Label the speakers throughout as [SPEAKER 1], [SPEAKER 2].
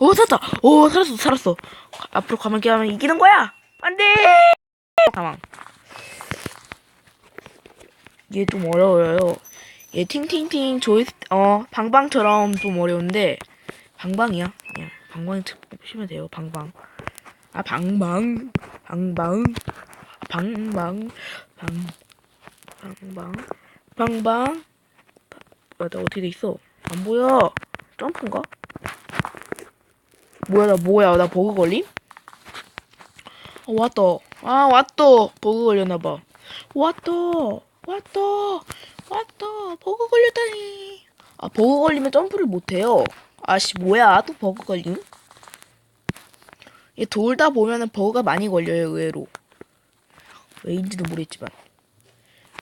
[SPEAKER 1] 오 살았다. 오 살았어 살았어. 앞으로 가만 가면 이기는 거야. 안돼. 가만. 얘좀 어려워요. 얘 팅팅팅 조이 어 방방처럼 좀 어려운데 방방이야. 그냥 방방 보시면 돼요. 방방. 아 방방 방방 방방 방 방방 방방 맞아 어떻게 돼 있어? 안 보여. 점프인가? 뭐야 나 뭐야 나 버그 걸림? 어, 왔다. 아 왔다. 버그 걸렸나봐. 왔다. 왔다. 왔다. 버그 걸렸다니. 아 버그 걸리면 점프를 못해요. 아씨 뭐야 또 버그 걸림? 얘 돌다 보면은 버그가 많이 걸려요 의외로. 왜인지는 모르겠지만.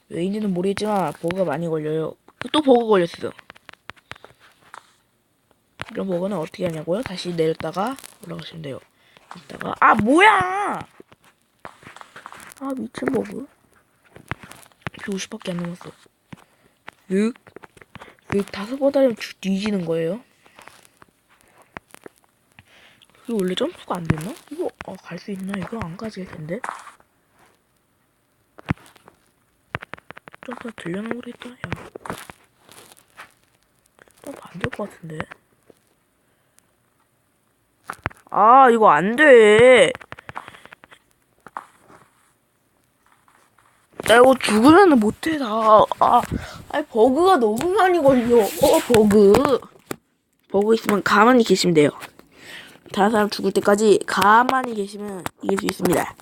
[SPEAKER 1] 왜인지는 모르겠지만 버그가 많이 걸려요. 또 버그 걸렸어. 이런 버그는 어떻게 하냐고요? 다시 내렸다가 올라가시면 돼요. 이따가 아 뭐야? 아 미친 버그. 50밖에 안 남았어. 윽, 윽 다섯 번 다니면 주- 뒤지는 거예요. 이거 원래 점프가 안 됐나? 이거 어, 갈 수 있나? 이거 안 가질 텐데. 점프가 들려나 모르겠다. 야. 점프 안될 것 같은데. 아, 이거 안 돼. 나 이거 죽으면은 못해, 다. 아, 아니, 버그가 너무 많이 걸려. 어, 버그. 버그 있으면 가만히 계시면 돼요. 다른 사람 죽을 때까지 가만히 계시면 이길 수 있습니다.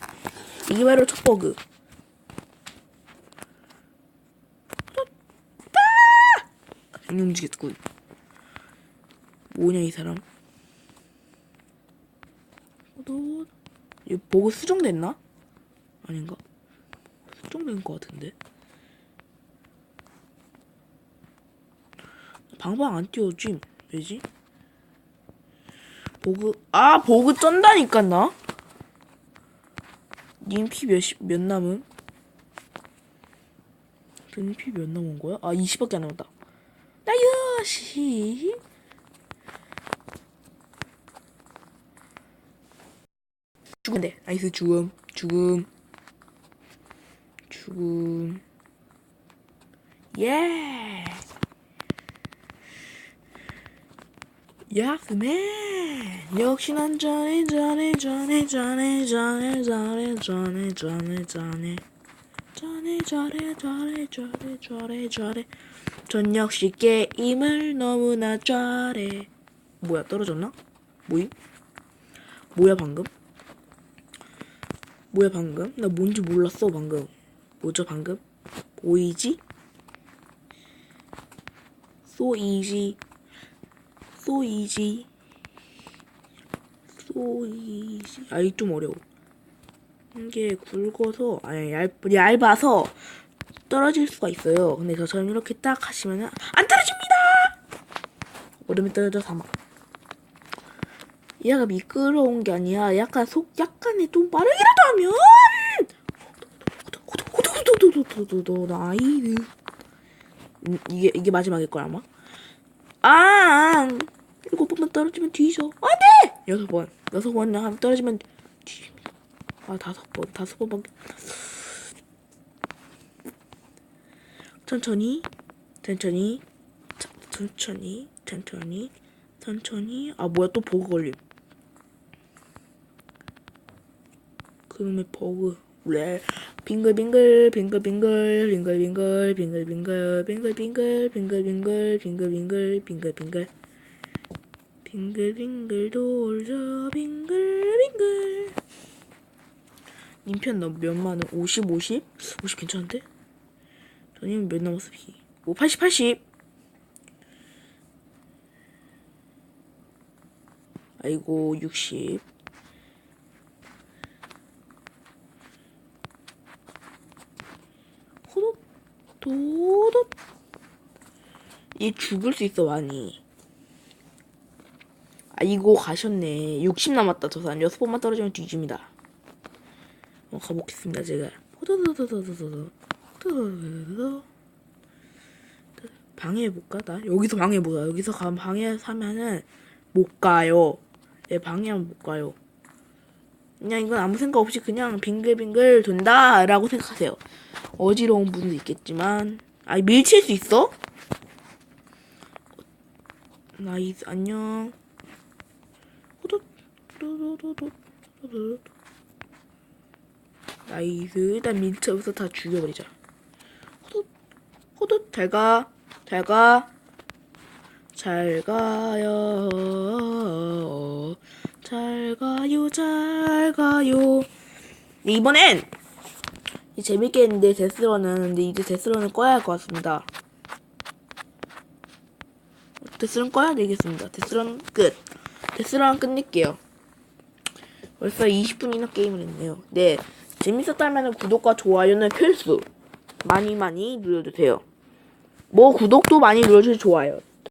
[SPEAKER 1] 이게 바로 첫 버그. 안 움직였군. 뭐냐, 이 사람. 너, 이거 버그 수정됐나? 아닌가? 수정된 것 같은데. 방방 안 띄워짐. 왜지? 보그 아 보그 쩐다니까 나. 님 피 몇몇 남음? 님 피 몇 남은 거야? 아 20밖에 안 남았다. 나유시. 죽은데 나이스 죽음 죽음 죽음 예. 야스맨 역시 난 전해 전해 전해 전해 전해 전해 전해 전해 전해 전해 전해 전해 전해 전해 전해 전 역시 게임을 너무나 잘해 뭐야 떨어졌나? 뭐임? 뭐야 방금? 뭐야 방금? 나 뭔지 몰랐어 방금 뭐죠 방금? 보이지? So easy so easy. so easy. 아, 이 좀 어려워. 이게 굵어서, 아니, 얇, 얇아서 떨어질 수가 있어요. 근데 저처럼 이렇게 딱 하시면은, 안 떨어집니다! 얼음이 떨어져 사막. 얘가 미끄러운 게 아니라 약간 속, 약간의 좀 빠르기라도 하면! 음, 이게, 이게 마지막일 거야, 아마. 아, 일곱 번만 떨어지면 뒤져. 안 돼! 여섯 번. 여섯 번 하면 떨어지면 뒤집니다. 아, 다섯 번. 다섯 번밖에. 천천히, 천천히, 차- 천천히, 천천히, 천천히. 아, 뭐야, 또 버그 걸림. 그놈의 버그. 래 빙글빙글 빙글빙글 빙글빙글 빙글빙글 빙글빙글 빙글빙글 빙글빙글 빙글빙글 빙글빙글 돌자 빙글빙글 님편 너몇 만원? 50 50? 50 괜찮은데? 저님 몇 남았어 비? 오 80 80 아이고 60 호독 도독 얘 죽을 수 있어 많이. 아이고 가셨네. 60 남았다 저 사람. 6번만 떨어지면 뒤집니다. 어, 가보겠습니다 제가. 방해해볼까 나? 여기서 방해해보자. 여기서 가면 방해하면은 못 가요. 내 방에 한번 못 가요. 그냥 이건 아무 생각 없이 그냥 빙글빙글 돈다 라고 생각하세요. 어지러운 분도 있겠지만, 아 밀칠 수 있어? 나이스 안녕. 나이스 일단 밀쳐서 다 죽여버리자. 호돛 잘가 잘가 잘 가요 잘 가요 잘 가요 네, 이번엔 이 재밌게 했는데 데스런은 근데 이제 데스런을 꺼야 할 것 같습니다. 데스런 꺼야 되겠습니다. 데스런 끝. 데스런 끝낼게요. 벌써 20분이나 게임을 했네요. 네. 재밌었다면 구독과 좋아요는 필수. 많이 많이 눌러주세요. 뭐 구독도 많이 눌러주세요 좋아요